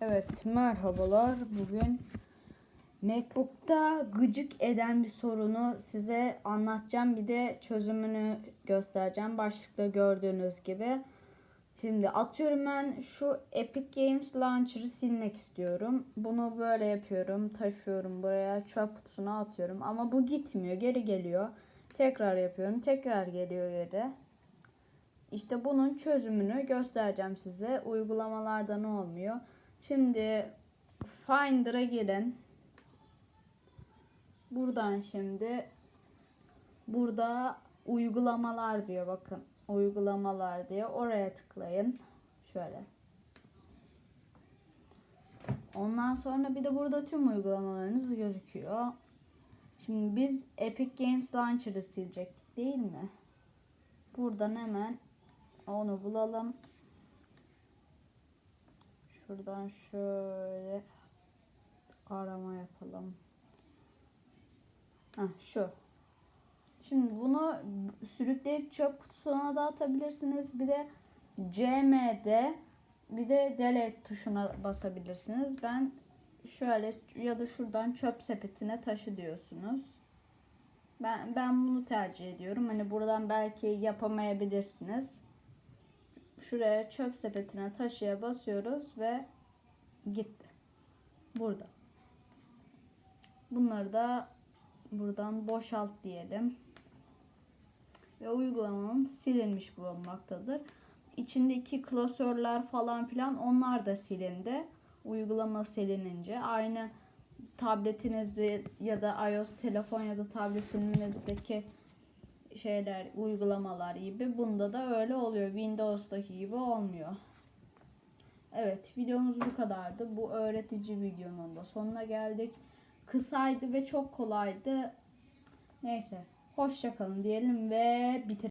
Evet merhabalar. Bugün MacBook'ta gıcık eden bir sorunu size anlatacağım. Bir de çözümünü göstereceğim. Başlıkta gördüğünüz gibi. Şimdi atıyorum ben şu Epic Games Launcher'ı silmek istiyorum. Bunu böyle yapıyorum. Taşıyorum buraya çöp kutusuna atıyorum. Ama bu gitmiyor. Geri geliyor. Tekrar yapıyorum. Tekrar geliyor geri. İşte bunun çözümünü göstereceğim size. Uygulamalarda ne olmuyor? Şimdi Finder'a girin. Buradan şimdi burada uygulamalar diyor bakın. Uygulamalar diyor. Oraya tıklayın. Şöyle. Ondan sonra bir de burada tüm uygulamalarınız gözüküyor. Şimdi biz Epic Games Launcher'ı silecektik değil mi? Buradan hemen onu bulalım. Şuradan şöyle arama yapalım. Heh, şu. Şimdi bunu sürükleyip çöp kutusuna da atabilirsiniz. Bir de CM'de bir de delete tuşuna basabilirsiniz. Ben şöyle ya da şuradan çöp sepetine taşı diyorsunuz. Ben ben bunu tercih ediyorum. Hani buradan belki yapamayabilirsiniz. Şuraya çöp sepetine taşıya basıyoruz ve gitti. Burada. Bunları da buradan boşalt diyelim. Ve uygulamam silinmiş bulunmaktadır. İçindeki klasörler falan filan onlar da silindi. Uygulama silinince aynı tabletinizde ya da iOS telefon ya da tabletinizdeki şeyler, uygulamalar gibi bunda da öyle oluyor. Windows'taki gibi olmuyor. Evet, videomuz bu kadardı. Bu öğretici videonun da sonuna geldik. Kısaydı ve çok kolaydı. Neyse, hoşça kalın diyelim ve bitirelim.